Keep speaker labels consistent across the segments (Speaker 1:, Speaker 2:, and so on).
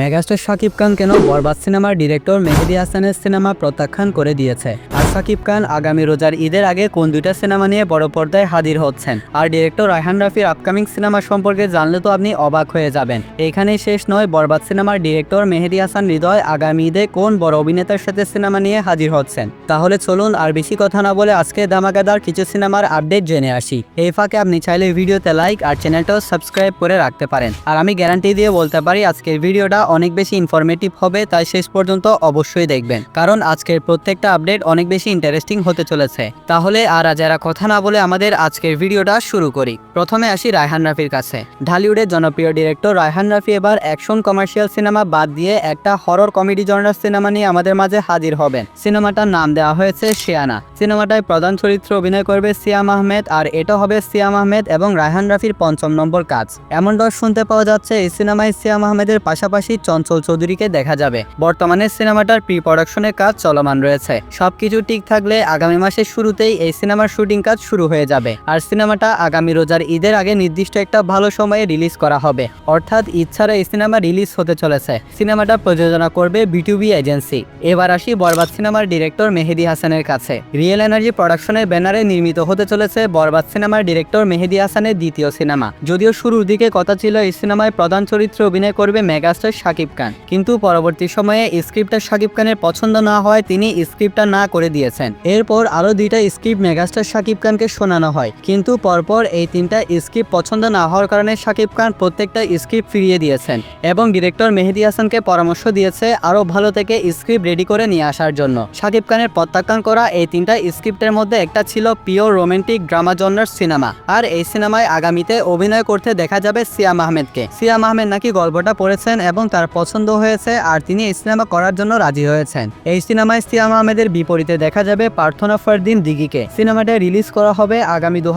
Speaker 1: Megastar Shakib Khan কেন বরবাদ সিনেমার director মেহেদি হাসানের সিনেমা প্রত্যাখ্যান করে দিয়েছে? আর শাকিব খান আগামী রোজার ঈদের আগে কোন দুইটা সিনেমা নিয়ে বড় পর্দায় হাজির হচ্ছেন? আর ডিরেক্টর রায়হান রাফির আপকামিং সিনেমা সম্পর্কে জানলে তো আপনি অবাক হয়ে যাবেন। এইখানেই শেষ নয়, বরবাদ সিনেমার ডিরেক্টর মেহেদি হাসান হৃদয় আগামী ঈদে কোন বড় অভিনেতার সাথে সিনেমা নিয়ে হাজির হচ্ছেন? তাহলে চলুন আর বেশি কথা না বলে আজকে দামাকাদার কিছু সিনেমার আপডেট জেনে আসি। এই ফাঁকে আপনি চাইলে ভিডিওতে লাইক আর চ্যানেলটাও সাবস্ক্রাইব করে রাখতে পারেন। আর আমি গ্যারান্টি দিয়ে বলতে পারি, আজকের ভিডিওটা অনেক বেশি ইনফরমেটিভ হবে, তাই শেষ পর্যন্ত অবশ্যই দেখবেন। কারণ আজকের প্রত্যেকটা আপডেট অনেক বেশি ইন্টারেস্টিং হতে চলেছে। তাহলে আর যারা কথা না বলে আমাদের আজকের ভিডিওটা শুরু করি। প্রথমে আসি রায়হান রাফির কাছে। ঢালিউডের জনপ্রিয় ডিরেক্টর রায়হান রাফি এবার অ্যাকশন কমার্শিয়াল সিনেমা বাদ দিয়ে একটা হরর কমেডি জনরার সিনেমা নিয়ে আমাদের মাঝে হাজির হবেন। সিনেমাটার নাম দেওয়া হয়েছে শিয়ানা। সিনেমাটায় প্রধান চরিত্রে অভিনয় করবে সিয়াম আহমেদ, আর এটা হবে সিয়াম আহমেদ এবং রায়হান রাফির পঞ্চম নম্বর কাজ। এমনটাও শুনতে পাওয়া যাচ্ছে এই সিনেমায় সিয়াম আহমেদের পাশাপাশি চঞ্চল চৌধুরীকে দেখা যাবে। বর্তমানে সিনেমাটার প্রি প্রোডাকশনের কাজ চলমান রয়েছে। সবকিছু ঠিক থাকলে আগামী মাসের শুরুতেই এই সিনেমার শুটিং কাজ শুরু হয়ে যাবে। আর সিনেমাটা আগামী রোজার ঈদের আগে নির্দিষ্ট একটা ভালো সময়ে রিলিজ করা হবে। অর্থাৎ ছাড়া এই সিনেমা রিলিজ হতে চলেছে। সিনেমাটা প্রযোজনা করবে বিটুবি এজেন্সি। এবার আসি বরবাদ সিনেমার ডিরেক্টর মেহেদি হাসানের কাছে। রিয়েল এনার্জি প্রোডাকশনের ব্যানারে নির্মিত হতে চলেছে বরবাদ সিনেমার ডিরেক্টর মেহেদি হাসানের দ্বিতীয় সিনেমা। যদিও শুরুর দিকে কথা ছিল এই সিনেমায় প্রধান চরিত্রে অভিনয় করবে মেগাস্টার শাকিব খান। কিন্তু পরবর্তী সময়ে স্ক্রিপ্টটা শাকিব খানের পছন্দ না হওয়ায় তিনি স্ক্রিপ্টটা না করে দিয়েছেন। এরপর আরও দুইটা স্ক্রিপ্ট মেগাস্টার শাকিব খানকে শোনানো হয়। কিন্তু পরপর এই তিনটা স্ক্রিপ্ট পছন্দ না হওয়ার কারণে শাকিব খান প্রত্যেকটা স্ক্রিপ্ট ফিরিয়ে দিয়েছেন এবং ডিরেক্টর মেহেদি হাসানকে পরামর্শ দিয়েছে আরও ভালো থেকে স্ক্রিপ্ট রেডি করে নিয়ে আসার জন্য। শাকিব খানের প্রত্যাখ্যান করা এই তিনটা স্ক্রিপ্টের মধ্যে একটা ছিল পিওর রোমান্টিক ড্রামা জন্নার সিনেমা। আর এই সিনেমায় আগামীতে অভিনয় করতে দেখা যাবে সিয়াম আহমেদকে। সিয়াম আহমেদ নাকি গল্পটা পড়েছেন এবং তার পছন্দ হয়েছে আর তিনি এই সিনেমা করার জন্য রাজি হয়েছেন। এই সিনেমায় সিয়াম আহমেদের বিপরীতে দেখা যাবে প্রার্থনা ফারদিন দিঘিকে। সিনেমাটা রিলিজ করা হবে আগামী দু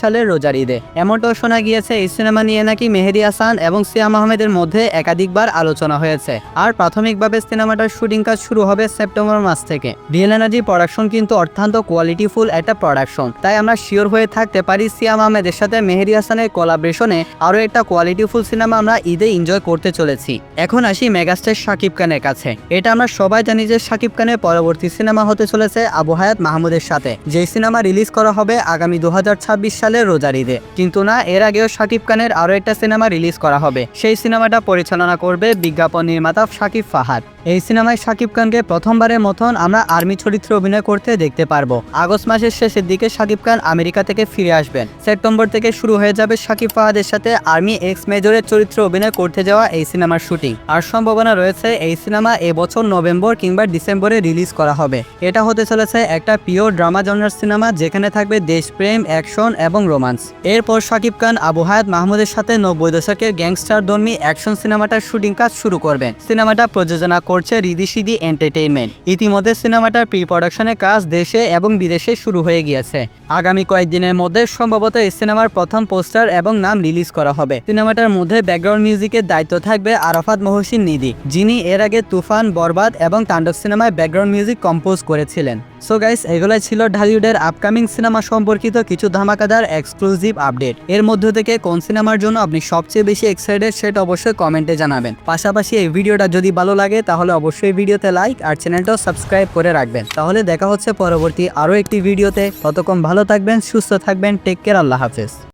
Speaker 1: সালের রোজার ঈদে। এমনটাও শোনা গিয়েছে, এই সিনেমা নিয়ে নাকি মেহেদি হাসান এবং সিয়াম আহমেদের মধ্যে একাধিকবার আলোচনা হয়েছে। আর প্রাথমিকভাবে সিনেমাটার শুটিং কাজ শুরু হবে সেপ্টেম্বর মাস থেকে। রিয়েল এনার্জি প্রোডাকশন কিন্তু অত্যন্ত কোয়ালিটিফুল একটা প্রোডাকশন। তাই আমরা শিওর হয়ে থাকতে পারি সিয়াম আহমেদের সাথে মেহেদি হাসানের কোলাবরেশনে আরও একটা কোয়ালিটিফুল সিনেমা আমরা ঈদে এনজয় করতে চলেছি। এখন আসি মেগাস্টার শাকিব খানের কাছে। এটা আমরা সবাই জানি যে শাকিব খানের পরবর্তী সিনেমা হতে চলেছে আবু হায়াত মাহমুদের সাথে। যে সিনেমা রিলিজ করা হবে আগামী দু সালের রোজার ঈদে। কিন্তু না, এর আগেও শাকিব খানের আরও একটা সিনেমা রিলিজ করা হবে। সেই সিনেমাটা পরিচালনা করবে বিজ্ঞাপন নির্মাতা শাকিব ফাহাদ। এই সিনেমায় শাকিব খানকে প্রথমবারের মতন আমরা আর্মি চরিত্রে অভিনয় করতে দেখতে পারব। আগস্ট মাসের শেষের দিকে শাকিব খান আমেরিকা থেকে ফিরে আসবেন। সেপ্টেম্বর থেকে শুরু হয়ে যাবে শাকিব ফাহাদের সাথে আর্মি এক্স মেজরের চরিত্রে অভিনয় করতে যাওয়া এই সিনেমার শুটিং। আর সম্ভাবনা রয়েছে এই সিনেমা এবছর নভেম্বর কিংবা ডিসেম্বরে রিলিজ করা হবে। এটা হতে চলেছে একটা পিওর ড্রামা জনার সিনেমা যেখানে থাকবে দেশপ্রেম অ্যাকশন এবং রোমান্স এরপর শাকিব খান, আবু হায়াত মাহমুদের সাথে নব্বই দশকের গ্যাংস্টার ধর্মী অ্যাকশন সিনেমাটার শুটিং কাজ শুরু করবেন সিনেমাটা প্রযোজনা করছে রিদি সিদি এন্টারটেইনমেন্ট ইতিমধ্যে সিনেমাটার প্রি প্রোডাকশনের কাজ দেশে এবং বিদেশে শুরু হয়ে গিয়েছে। আগামী কয়েকদিনের মধ্যে সম্ভবত এই সিনেমার প্রথম পোস্টার এবং নাম রিলিজ করা হবে। সিনেমাটার মধ্যে ব্যাকগ্রাউন্ড মিউজিকের দায়িত্ব থাকবে আরাফাত মহসিন নিধি, যিনি এর আগে তুফান, বরবাদ এবং তাণ্ডব সিনেমায় ব্যাকগ্রাউন্ড মিউজিক কম্পোজ করেছিলেন। সো গাইস এগুলাই ছিল ঢালিউডের আপকামিং সিনেমা সম্পর্কিত কিছু ধামাকাদার এক্সক্লুসিভ আপডেট এর মধ্য থেকে কোন সিনেমার জন্য আপনি সবচেয়ে বেশি এক্সাইটেড সেটা অবশ্যই কমেন্টে জানাবেন। পাশাপাশি এই ভিডিওটা যদি ভালো লাগে, তাহলে অবশ্যই ভিডিওতে লাইক আর চ্যানেলটাও সাবস্ক্রাইব করে রাখবেন। তাহলে দেখা হচ্ছে পরবর্তী আরও একটি ভিডিওতে। ততক্ষণ ভালো থাকবেন, সুস্থ থাকবেন টেক কেয়ার আল্লাহ হাফেজ।